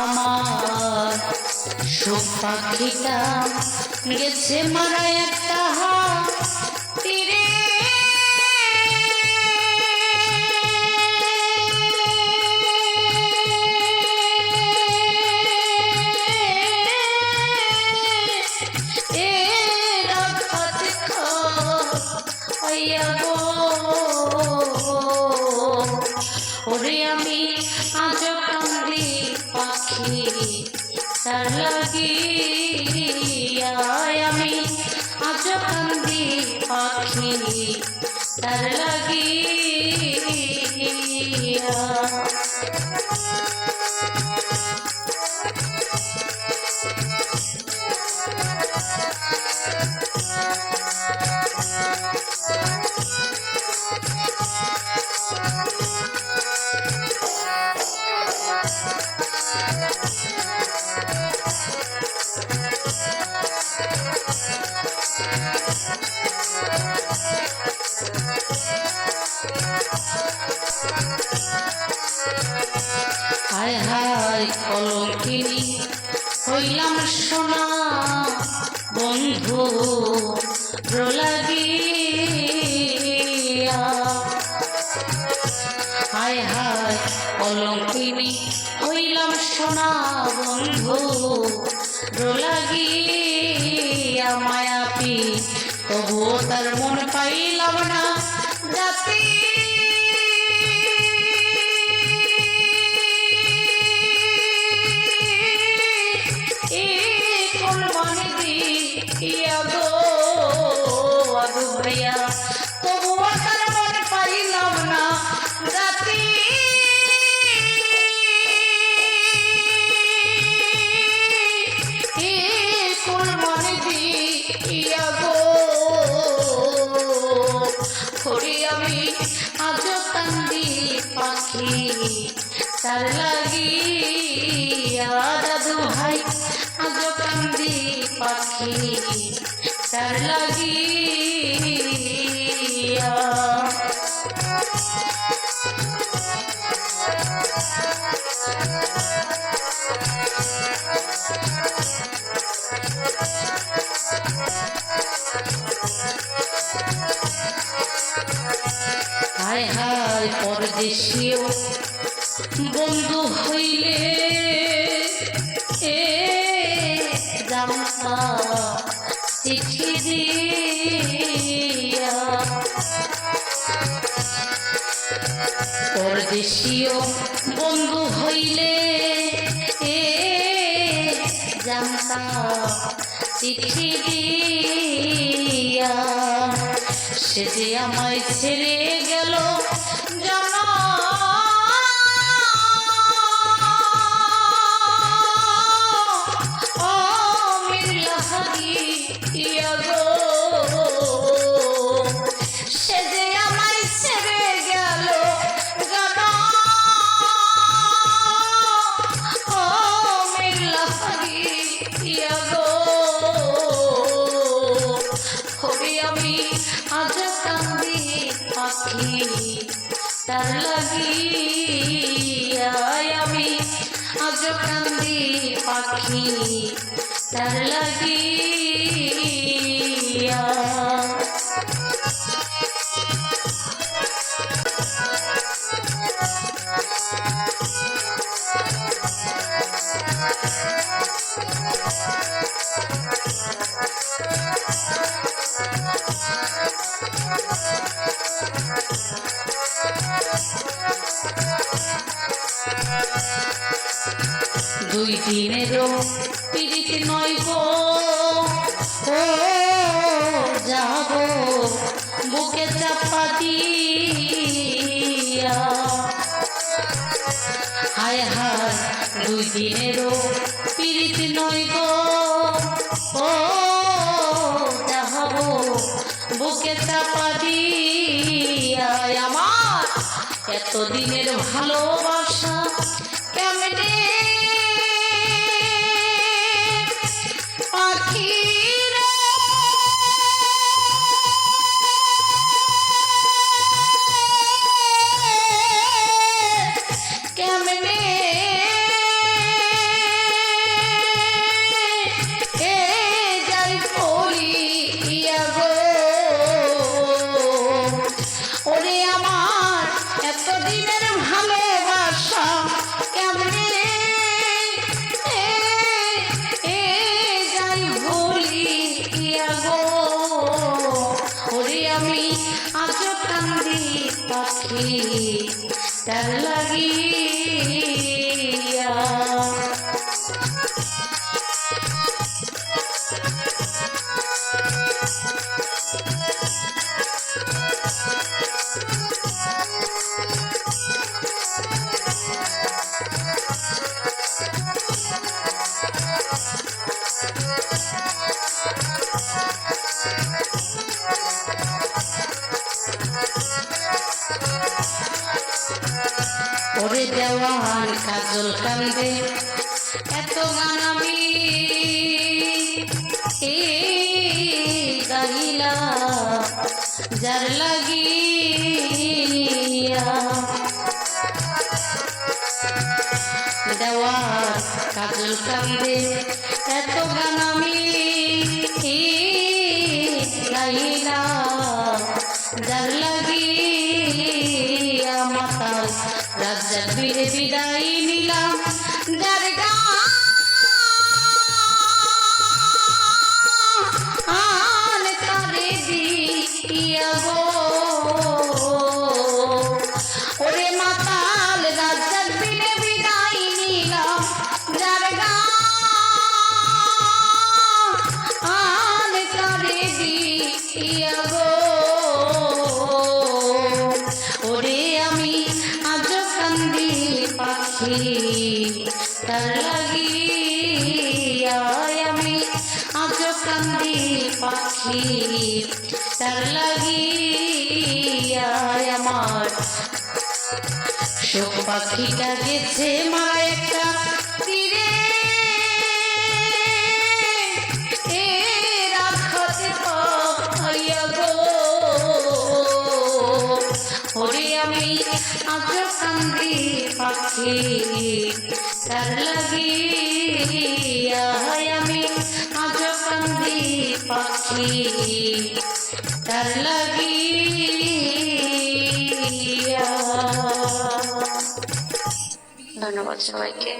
আমার সুখ পাখিটা গেছে মারা একটা তীরে। ওরে আমি আজ কান্দি পাখি তার লাগিয়া আমি আজ কান্দি পাখি তার লাগিয়া হায় কলঙ্কিনী হইলাম সোনা বন্ধু হায় হায় কলঙ্কিনী হইলাম সোনা বন্ধু লাগিয়া হরি আমি আজ কান্দি পাখি তার লাগিয়া দাদু ভাই আজ কান্দি পাখি তার লাগিয়া হায় হায় পরদেশীয় বন্ধু হইলে, এ জামা চিঠি দিয়া। পরদেশীয় বন্ধু হইলে, এ জামা চিঠি দিয়া। সে যে আমায় ছেড়ে গেল জানা? সে আজ কান্দি পাখি তার লাগিয়া আমি আজ কান্দি পাখি। তার লাগিয়া দিনেরও পিড়িত নয় গো ও, যাব বুকে চাপা দিয়া। হায় হায়, দুই দিনেরও পিড়িত নয় গো ও, যাব বুকে চাপা দিয়া। আমার এতদিনের ভালোবাসা ভুলিয়া গো। ওরে আমার, এতদিনের ভালোবাসা কেমনে? যাই ভুলিয়া গো। ওরে আমি আজ কান্দি পাখি, তার লাগি কান্দে এত গান আমি গাইলা যার লাগিয়া দেওয়ার কাজল কান্দে। তার লাগিয়া আমার শোক পাখিটা গেছে মারা একটা তীরে ওরে আমি আজ কান্দি পাখি। তার লাগিয়া পাখি তার ধন্যবাদ সবাইকে।